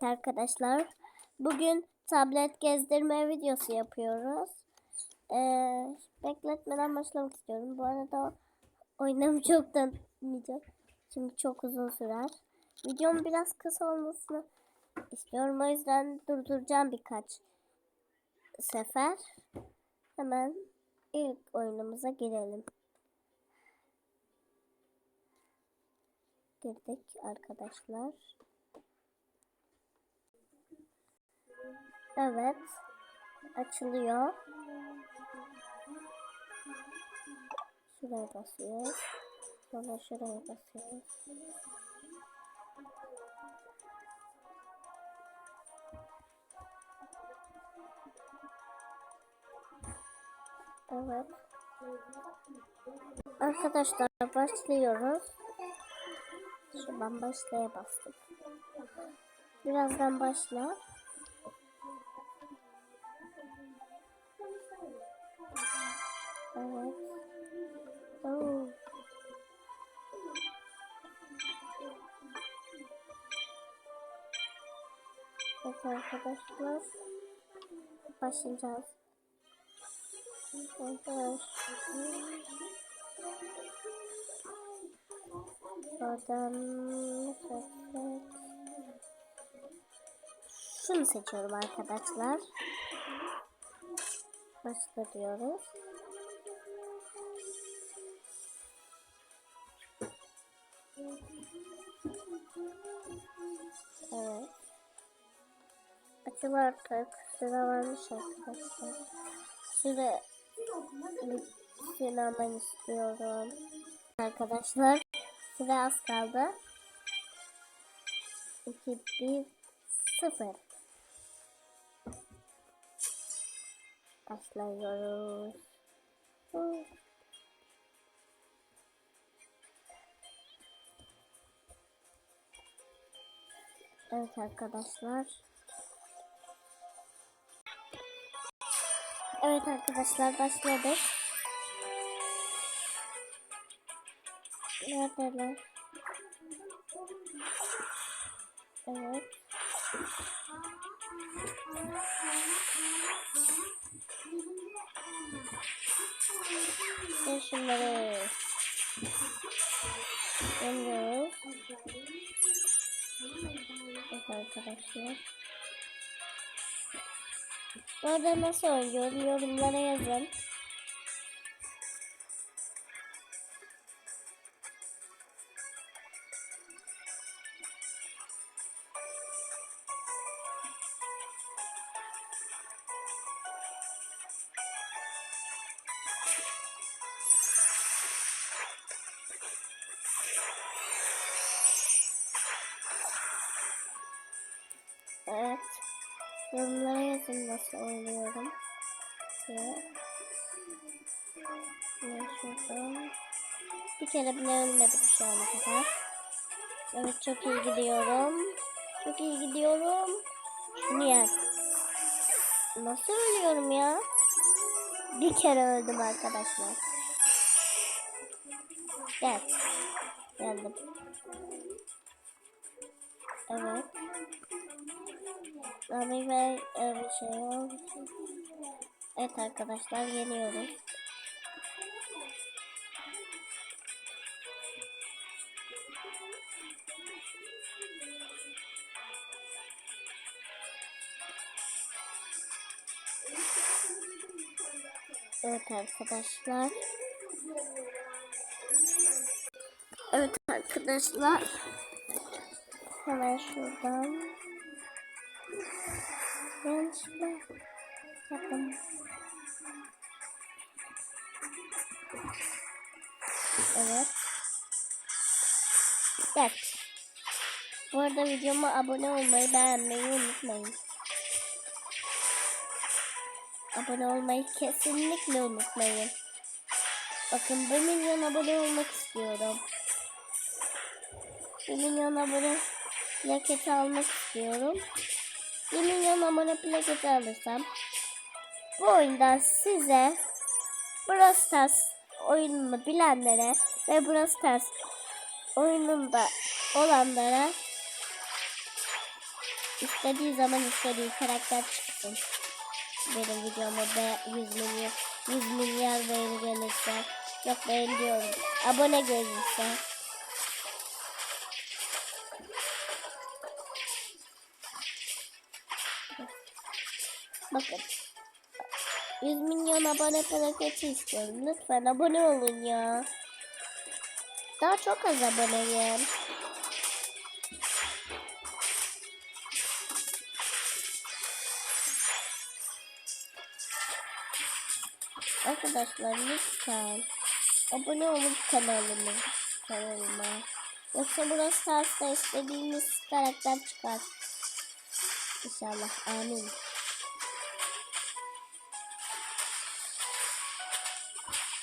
Arkadaşlar bugün tablet gezdirme videosu yapıyoruz. Ee, bekletmeden başlamak istiyorum. Bu arada oyunum çok tanıtmayacağım. Çünkü çok uzun sürer. Videom biraz kısa olmasını istiyorum. O yüzden durduracağım birkaç sefer. Hemen ilk oyunumuza girelim. Girdik arkadaşlar. Evet. Açılıyor. Şuraya basıyoruz. Sonra şuraya basıyoruz. Evet. Arkadaşlar başlıyoruz. Şuradan başlaya bastık. Birazdan başlar. Evet. Evet arkadaşlar. Başlayacağız. Evet. Buradan. Şunu seçiyorum arkadaşlar. Başla diyoruz. Açıl artık. Sıra varmış arkadaşlar. Süre sinaman istiyorum. Arkadaşlar süre az kaldı. 2, 1, 0. Başlıyoruz. Evet arkadaşlar. Evet arkadaşlar başladık. Neredeler? Evet. Şimdi şunları gönderiyoruz. Evet arkadaşlar. Bu arada nasıl oynuyorum yorumlara yazın. Evet. Yorumlara yazın nasıl oynuyorum diye. Şuradan. Bir kere bile ölmedim şu ana kadar. Evet çok iyi gidiyorum. Çok iyi gidiyorum. Şunu yer. Nasıl ölüyorum ya? Bir kere öldüm arkadaşlar. Gel. Geldim. Evet. Abi ben e, bir şey. Evet arkadaşlar yeniyoruz. Evet arkadaşlar. Evet arkadaşlar. Hemen şuradan. Yanlışlıkla yaptım. Evet. Evet. Bu arada videoma abone olmayı, beğenmeyi unutmayın. Abone olmayı kesinlikle unutmayın. Bakın 1 milyon abone olmak istiyorum. 1 milyon abone plaketi almak istiyorum. 1 milyon abone plaketi alırsam bu oyundan size Brawl Stars oyununu bilenlere ve Brawl Stars oyununda olanlara istediği zaman istediği karakter çıksın. Benim videoma be 100 milyon 100 milyar beğeni gelirse yok beğen diyorum. Abone gelirse Bakın 100 milyon abone plaketi istiyorum. Lütfen abone olun ya. Daha çok az aboneyim. Arkadaşlar lütfen abone olun kanalıma. kanalıma. Yoksa burası Stars'ta istediğiniz karakter çıkar. İnşallah. Amin.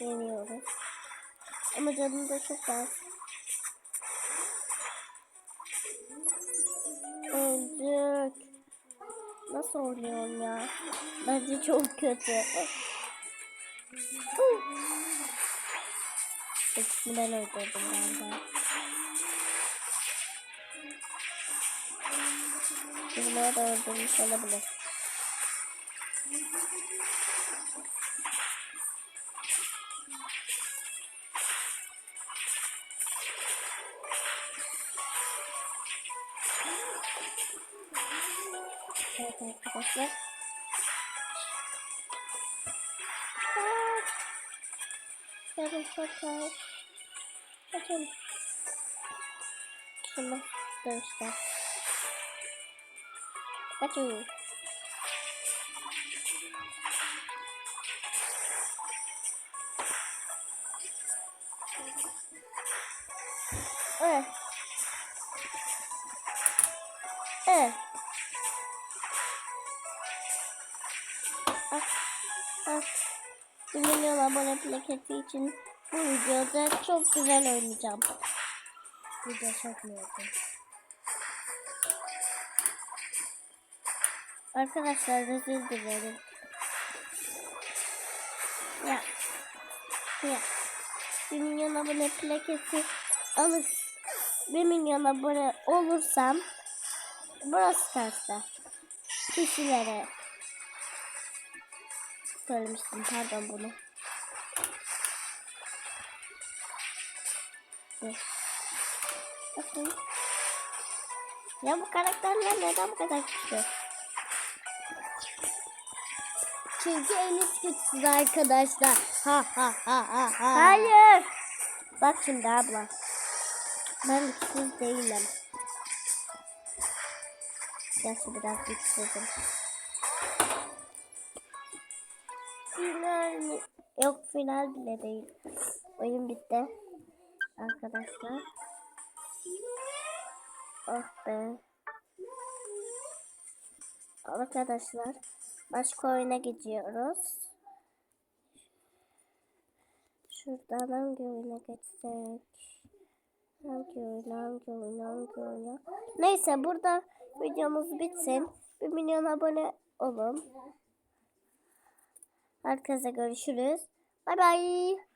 Yeniyoruz. Ama canım da çok az. Öldük. Nasıl oluyor ya? Bence çok kötü. İkisini ben öldürdüm galiba. Bunları da öldürmüş olabilir. 携帯かぼす。あーやばそうそう。大丈夫。すみません。どうした大丈夫。Evet. Evet. Ah, ah. 1 milyon abone plaketi için bu videoda çok güzel oynayacağım. Video çekmiyordum. Arkadaşlar özür dilerim. Ya. Ya. 1 milyon abone plaketi alıp 1 milyon abone olursam burası terste kişilere söylemiştim pardon bunu. Bakın. Ya bu karakterler neden bu kadar güçlü? Çünkü Enis güçsüz arkadaşlar. Ha ha ha ha ha. Hayır. Bak şimdi abla. Ben güçsüz değilim. Gerçi biraz güçsüzüm. Final mi? Yok final bile değil. Oyun bitti. Arkadaşlar. Oh be. Arkadaşlar. Başka oyuna gidiyoruz. Şuradan hangi oyuna geçsek? Hangi? Neyse burada videomuz bitsin. 1 milyon abone olun. Herkese görüşürüz. Bay bay.